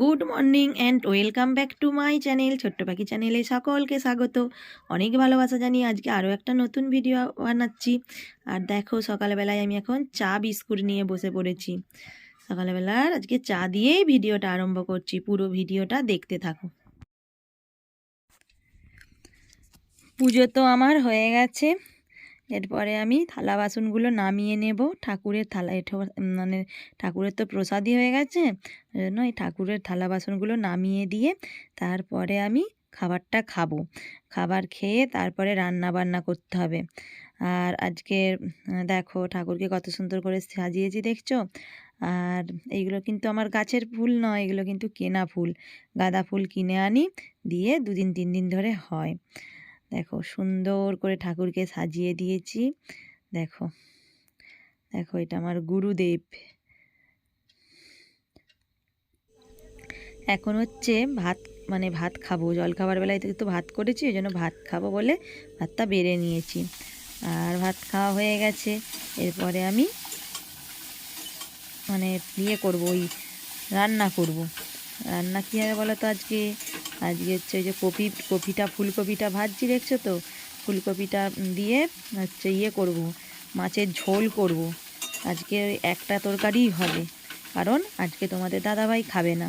Good morning and welcome back to my channel, ছোট্ট পাখি চ্যানেলে সকলকে স্বাগত। অনেক ভালোবাসা জানিয়ে আজকে আরও একটা নতুন ভিডিও বানাচ্ছি। আর দেখো, সকালবেলায় আমি এখন চা বিস্কুট নিয়ে বসে পড়েছি। সকালবেলার আজকে চা দিয়েই ভিডিওটা আরম্ভ করছি, পুরো ভিডিওটা দেখতে থাকো। পুজো তো আমার হয়ে গেছে। এরপরে আমি থালা বাসনগুলো নামিয়ে নেব। ঠাকুরের থালা এটা মানে ঠাকুরের তো প্রসাদই হয়ে গেছে জন্য এই ঠাকুরের থালা বাসনগুলো নামিয়ে দিয়ে তারপরে আমি খাবারটা খাব। খাবার খেয়ে তারপরে রান্না বান্না করতে হবে। আর আজকে, দেখো ঠাকুরকে কত সুন্দর করে সাজিয়েছি দেখছ? আর এইগুলো কিন্তু আমার গাছের ফুল নয়, এগুলো কিন্তু কেনা ফুল। গাঁদা ফুল কিনে আনি, দিয়ে দুদিন তিন দিন ধরে হয়। দেখো সুন্দর করে ঠাকুরকে সাজিয়ে দিয়েছি। দেখো দেখো এটা আমার গুরুদেব। এখন হচ্ছে ভাত মানে ভাত খাব। জল খাবার বেলায় তো ভাত করেছি, ওই জন্য ভাত খাব বলে ভাতটা বেড়ে নিয়েছি। আর ভাত খাওয়া হয়ে গেছে। এরপরে আমি মানে ইয়ে করব, ওই রান্না করব। রান্না কী হবে বলো তো আজকে? আজকে হচ্ছে ওই যে কপি, কপিটা, ফুলকপিটা ভাজছি দেখছ তো? ফুলকপিটা দিয়ে হচ্ছে ইয়ে করব, মাছের ঝোল করব। আজকে একটা তরকারিই হবে, কারণ আজকে তোমাদের দাদাভাই খাবে না।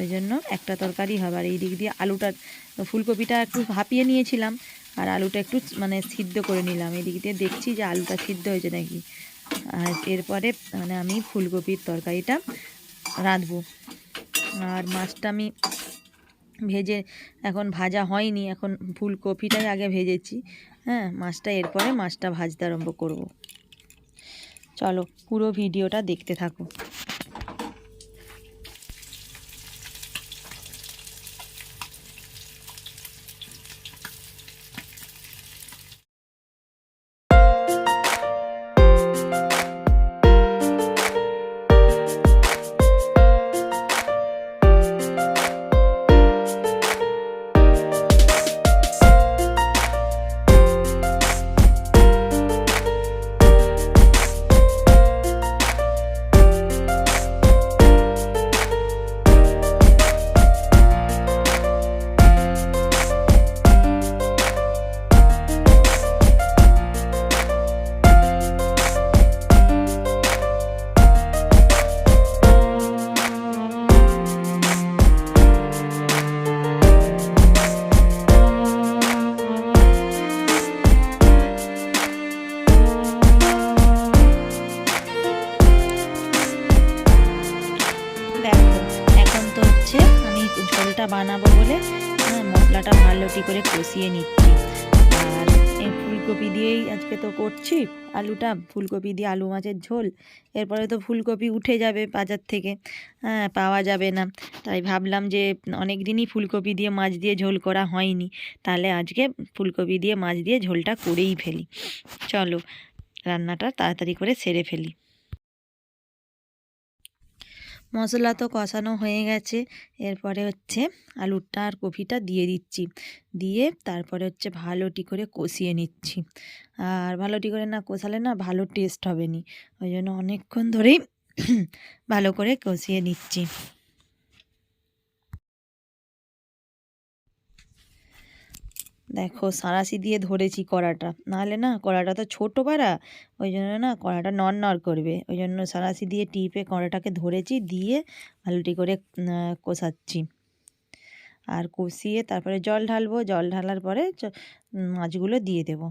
ওই জন্য একটা তরকারি হবে। আর এই দিক দিয়ে আলুটা, ফুলকপিটা একটু ভাপিয়ে নিয়েছিলাম, আর আলুটা একটু মানে সিদ্ধ করে নিলাম। এই দিক দিয়ে দেখছি যে আলুটা সিদ্ধ হয়েছে নাকি। আর এরপরে মানে আমি ফুলকপির তরকারিটা রাঁধবো। আর মাছটা আমি ভেজে এখন ভাজা হয়নি, এখন ফুলকপিটাই আগে ভেজেছি। হ্যাঁ মাছটা এরপরে মাছটা ভাজতে আরম্ভ করব। চলো পুরো ভিডিওটা দেখতে থাকো। মশলাটা ভালোটি করে কষিয়ে নিচ্ছি। আর ফুলকপি দিয়েই আজকে তো করছি আলুটা, ফুলকপি দিয়ে আলু মাছের ঝোল। এরপরে তো ফুলকপি উঠে যাবে বাজার থেকে। হ্যাঁ পাওয়া যাবে না। তাই ভাবলাম যে অনেক দিনই ফুলকপি দিয়ে মাছ দিয়ে ঝোল করা হয়নি। তাহলে আজকে ফুলকপি দিয়ে মাছ দিয়ে ঝোলটা করেই ফেলি। চলো, রান্নাটা তাড়াতাড়ি করে সেরে ফেলি। মশলা তো কষানো হয়ে গেছে। এরপরে হচ্ছে আলুটা আর কপিটা দিয়ে দিচ্ছি। দিয়ে তারপরে হচ্ছে ভালোটি করে কষিয়ে নিচ্ছি। আর ভালোটি করে না কষালে না ভালো টেস্ট হবে নি। ওই জন্য অনেকক্ষণ ধরেই ভালো করে কষিয়ে নিচ্ছি। দেখো সাঁড়াশি দিয়ে ধরেছি কড়াটা। নাহলে না কড়াটা তো ছোটো পাড়া, ওই জন্য না কড়াটা নর নড় করবে। ওই জন্য সাঁড়াশি দিয়ে টিপে কড়াটাকে ধরেছি, দিয়ে আলুটি করে কষাচ্ছি। আর কষিয়ে তারপরে জল ঢালবো, জল ঢালার পরে মাছগুলো দিয়ে দেবো।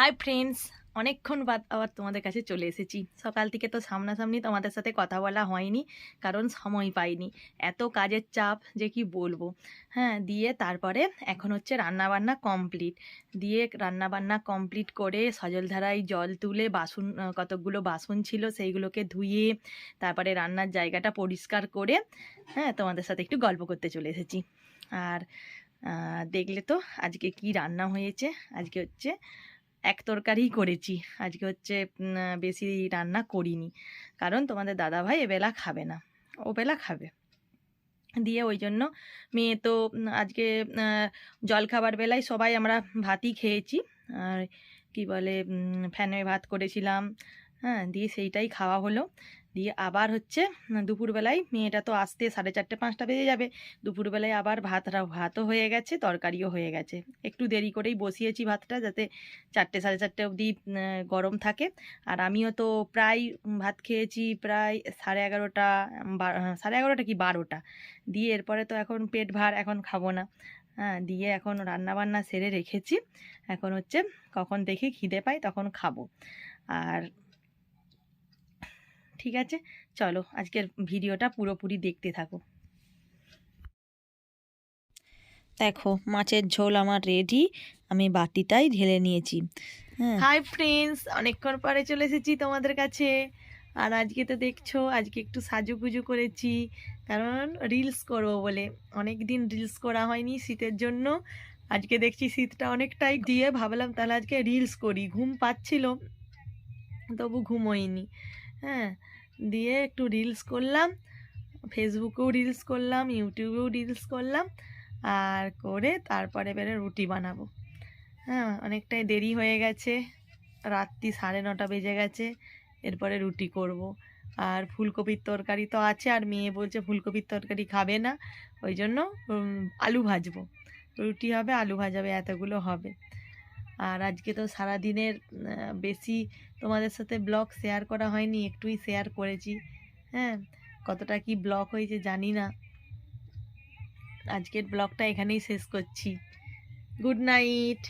হাই ফ্রেন্ডস অনেকক্ষণ বাদ আবার তোমাদের কাছে চলে এসেছি। সকাল থেকে তো সামনাসামনি তোমাদের সাথে কথা বলা হয়নি, কারণ সময় পাইনি। এত কাজের চাপ, যে কি বলব? হ্যাঁ দিয়ে তারপরে এখন হচ্ছে রান্নাবান্না কমপ্লিট দিয়ে রান্নাবান্না কমপ্লিট করে সজলধারায় জল তুলে বাসন কতকগুলো বাসন ছিল সেইগুলোকে ধুয়ে তারপরে রান্নার জায়গাটা পরিষ্কার করে হ্যাঁ তোমাদের সাথে একটু গল্প করতে চলে এসেছি। আর দেখলে তো আজকে কি রান্না হয়েছে? আজকে হচ্ছে এক তরকারি করেছি। আজকে হচ্ছে বেশি রান্না করিনি। কারণ তোমাদের দাদা ভাই এবেলা খাবে না। ও বেলা খাবে। দিয়ে ওই জন্য মেয়ে তো আজকে জল জলখাবার বেলায় সবাই আমরা ভাতই খেয়েছি। আর কি বলে ফ্যানে ভাত করেছিলাম। হ্যাঁ দিয়ে সেইটাই খাওয়া হলো। দিয়ে আবার হচ্ছে দুপুরবেলায় মেয়েটা তো আসতে সাড়ে চারটে পাঁচটা বেজে যাবে। দুপুরবেলায় আবার ভাত ভাতও হয়ে গেছে তরকারিও হয়ে গেছে। একটু দেরি করেই বসিয়েছি ভাতটা যাতে চারটে সাড়ে চারটে অবধি গরম থাকে। আর আমিও তো প্রায় ভাত খেয়েছি প্রায় সাড়ে এগারোটা আহ, সাড়ে এগারোটা কি বারোটা। দিয়ে এরপরে তো এখন পেট ভার এখন খাব না। হ্যাঁ দিয়ে এখন রান্না বান্না সেরে রেখেছি। এখন হচ্ছে কখন দেখি খিদে পাই তখন খাব। আর ঠিক আছে? চলো, আজকের ভিডিওটা পুরোপুরি দেখতে থাকো। দেখো, মাছের ঝোল আমার রেডি আমি বাটিটাই ঢেলে নিয়েছি। হাই ফ্রেন্ডস অনেকক্ষণ পরে চলে এসেছি তোমাদের কাছে। আর আজকে তো দেখছ, আজকে একটু সাজুগুজু করেছি। কারণ রিলস করব বলে। অনেক দিন রিলস করা হয়নি শীতের জন্য। আজকে দেখছি শীতটা অনেকটাই দিয়ে ভাবলাম তাহলে আজকে রিলস করি। ঘুম পাচ্ছিল, তবু ঘুম হয়নি হ্যাঁ দিয়ে একটু রিলস করলাম ফেসবুকেও রিলস করলাম ইউটিউবেও রিলস করলাম, আর করে তারপরে বেরে রুটি বানাবো। হ্যাঁ অনেকটাই দেরি হয়ে গেছে, রাত্রি সাড়ে নটা বেজে গেছে, এরপরে রুটি করব। আর ফুলকপির তরকারি তো আছে, আর মেয়ে বলছে ফুলকপির তরকারি খাবে না, ওই জন্য আলু ভাজবো। রুটি হবে, আলু ভাজাবে এতগুলো হবে। আর আজকে তো সারা দিনের বেশি তোমাদের সাথে ব্লগ শেয়ার করা হয়নি, একটুই শেয়ার করেছি। হ্যাঁ কতটা কি ব্লগ হয়েছে জানি না। আজকের ব্লগটা এখানেই শেষ করছি। Good night.